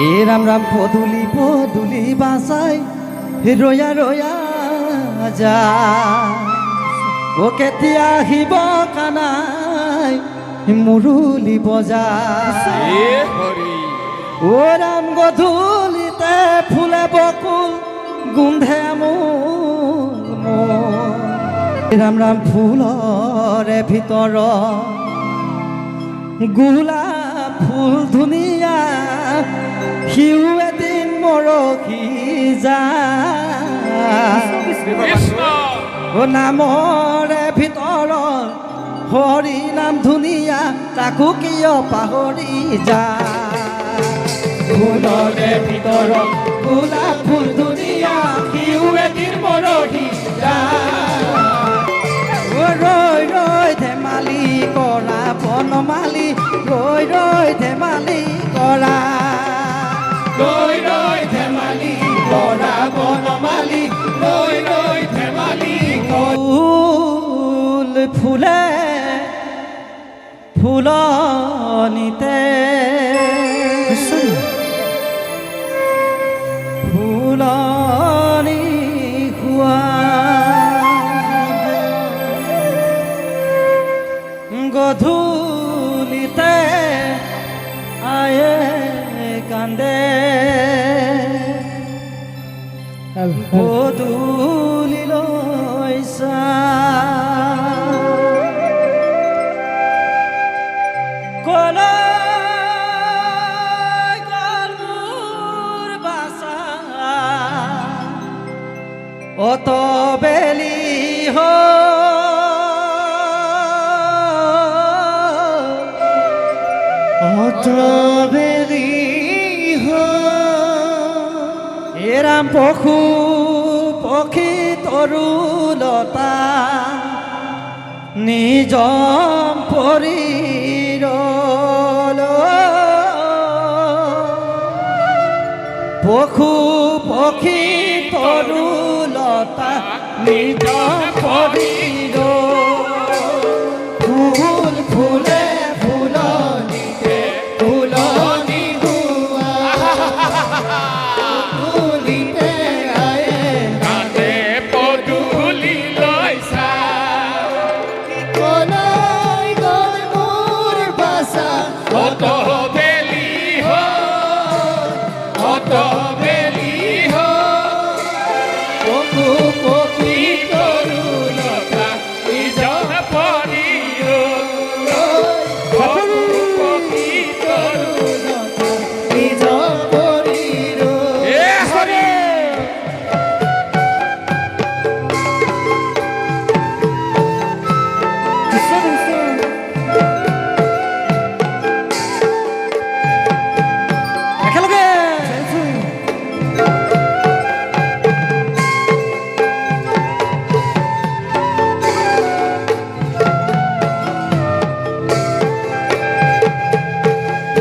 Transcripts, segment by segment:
এ রাম রাম পদুলি পদুলি বাসাই রয়া রয়া যা ও কেতিয়া আহিব কানাই মুৰুলি বজা ও রাম গধূলিতে ফুলে বকুল গোন্ধে। ৰাম ৰাম ফুলৰে ভিতৰ গোলাপ ফুল ধুনীয়া সিও এদিন মৰহি যায় ও নামৰে ভিতৰত হৰি নাম ধুনীয়া তাকো কিয় পাহৰি যায় ভিতৰত গোলাপ ফুল ধুনীয়া সিও এদিন মৰহি যায় ৰৈ ৰৈ ধেমালি কৰা বনমালি ৰৈ ৰৈ ধেমালি ফুল ফুলে ফুলনিতে ফুলনি হোৱা গধূলিতে আয়ে কান্দে। পদূলিলৈ কলৈ অত এরাম পশু পক্ষী তৰুলতা নিজম পৰীৰ পশু পক্ষী তৰুলতা নিজ শৰীৰ ফুল ফুলে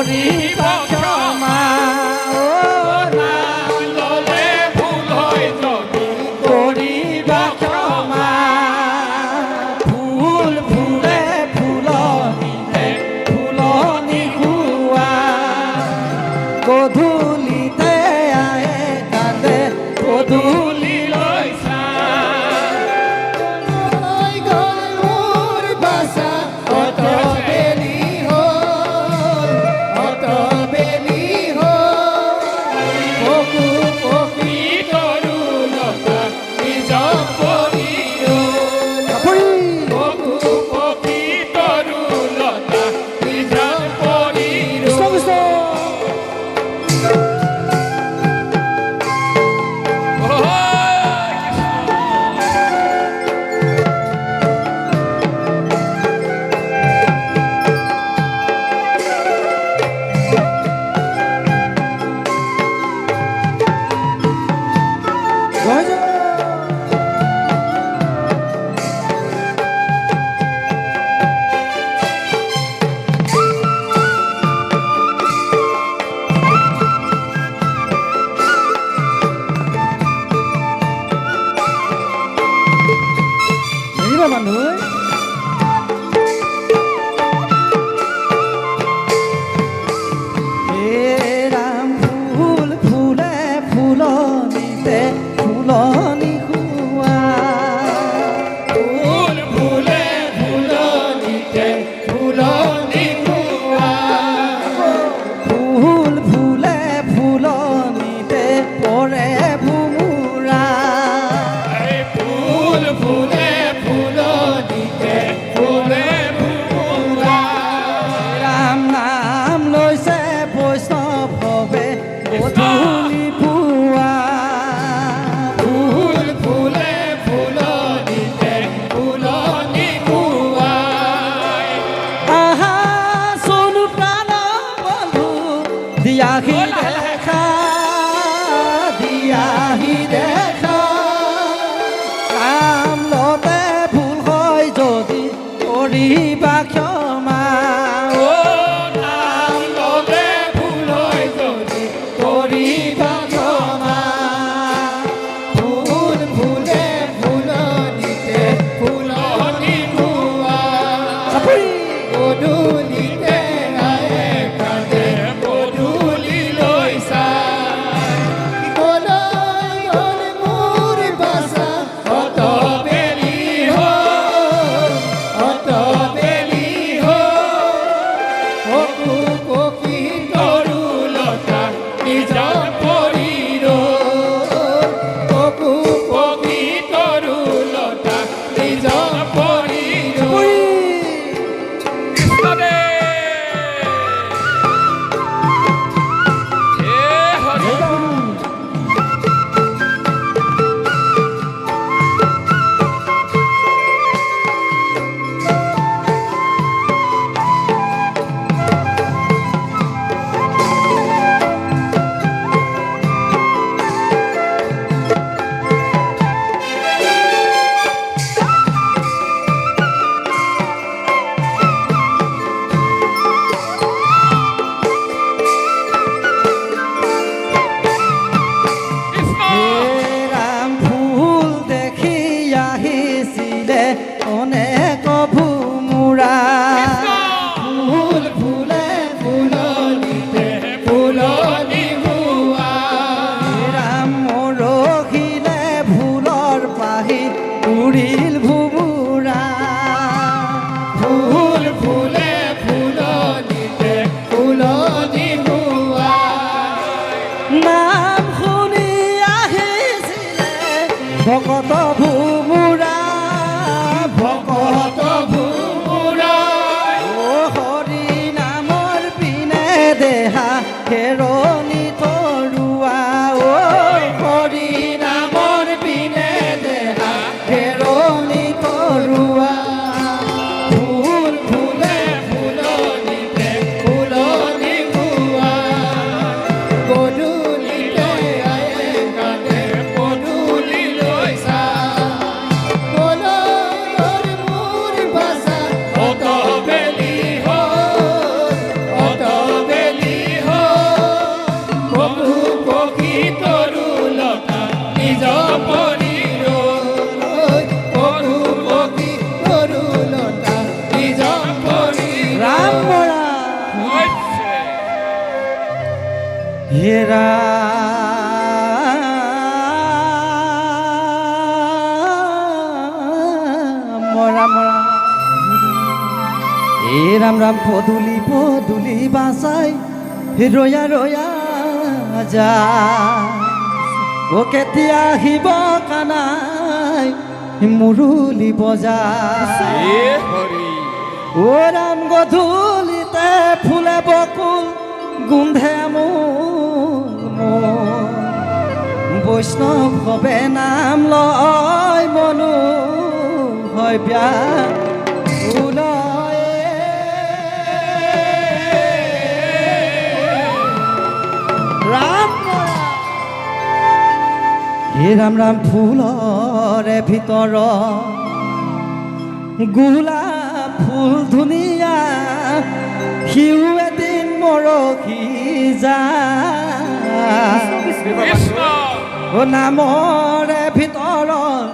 হরি ভক্ত বাকি ভকত ভূ রাম রাম ফদুলি ফদুলি বাসাই রোয়া রোয়া যা ও কেতিয়া আহিব কানাই মুরুলি বজা ও রাম গধুলিতে ফুলে বকুল গুন্ধে বৈষ্ণৱ হবে নাম লয় মনো হয় ব্যাস। এ ৰাম ৰাম ফুলৰে ভিতৰ গোলাপ ফুল ধুনীয়া সিও এদিন মৰহি যা। নামৰে ভিতৰত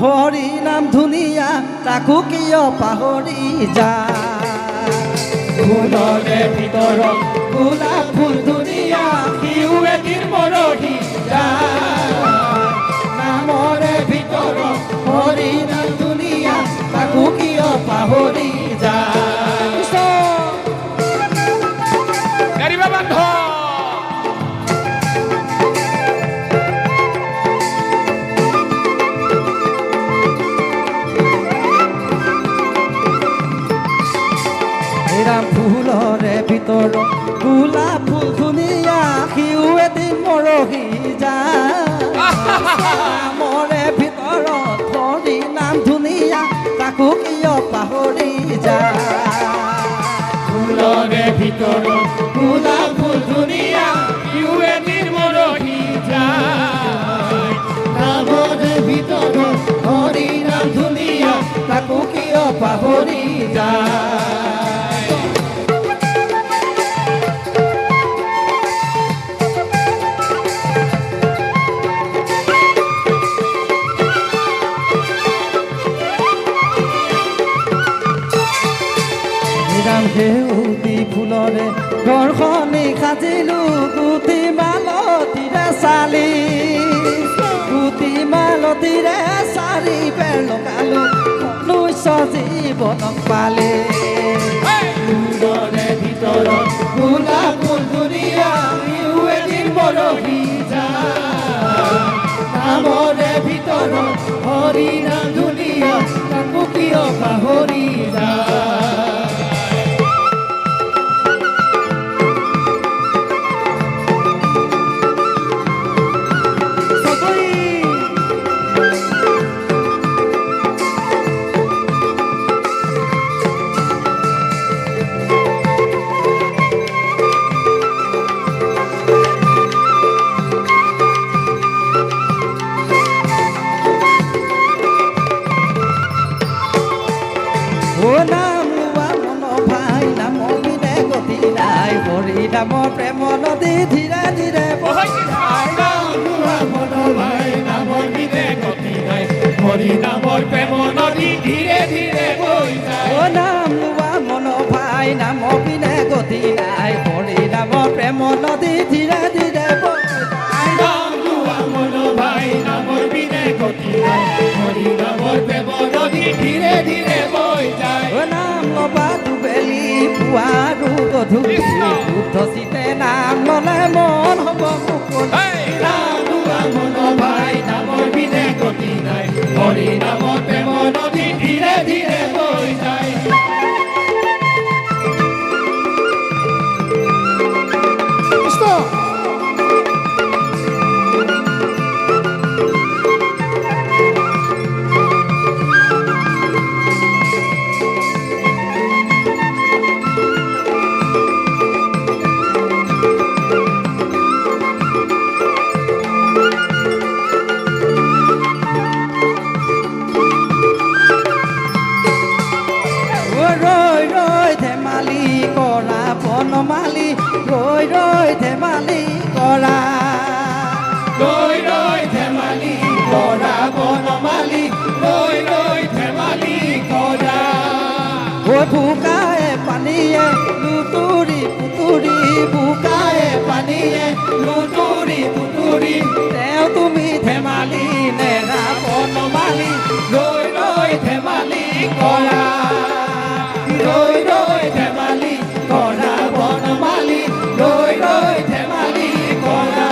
হৰি নাম ধুনীয়া, তাকো কিয় পাহৰি যা। ফুলৰে ভিতৰত গোলাপ ফুল হৰি নাম ধুনীয়া তাকো কিয় যায়? গাড়ীবা বান্ধ। ৰাম গোলাপ পাহৰি যা ফুলৰে ভিতৰত ঘৰখনি সাজিলো গুটি মালতীৰে চালি। গুটি মালতীৰে চাৰি পেৰ লগালো মনুষ্য জীৱনক পালে। ভিতৰত ধুনীয়া ভিতৰত হৰি নাম ধুনীয়া তাকো কিয় পাহৰি যায়? হৰি নামৰ প্ৰেম নদী নামৰ প্ৰেম নদী যায়। ও নাম লোৱা মন ভাই নাম বিনে গতি নাই। নদী যায়। নাম মন ভাই বিনে গতি নাই। প্ৰেম নদী যায়। ও নাম ল'বা আৰু গধূলি শুদ্ধ চিতে নাম ল'লে মন হ'ব মুকলি। নাম বুকায়ে পানিয়ে, লুতুরি পুতুরি বুকায়ে পানিয়ে, লুতুরি পুতুরি। তেও তুমি ধেমালি নেৰা বনমালি ৰৈ ৰৈ ধেমালি কৰা ৰৈ ৰৈ ধেমালি কৰা বনমালি ৰৈ ৰৈ ধেমালি কৰা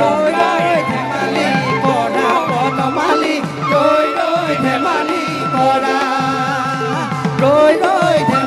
ৰৈ ৰৈ ধেমালি কৰা বনমালি ৰৈ ৰৈ ধেমালি কৰা rồi rồi theo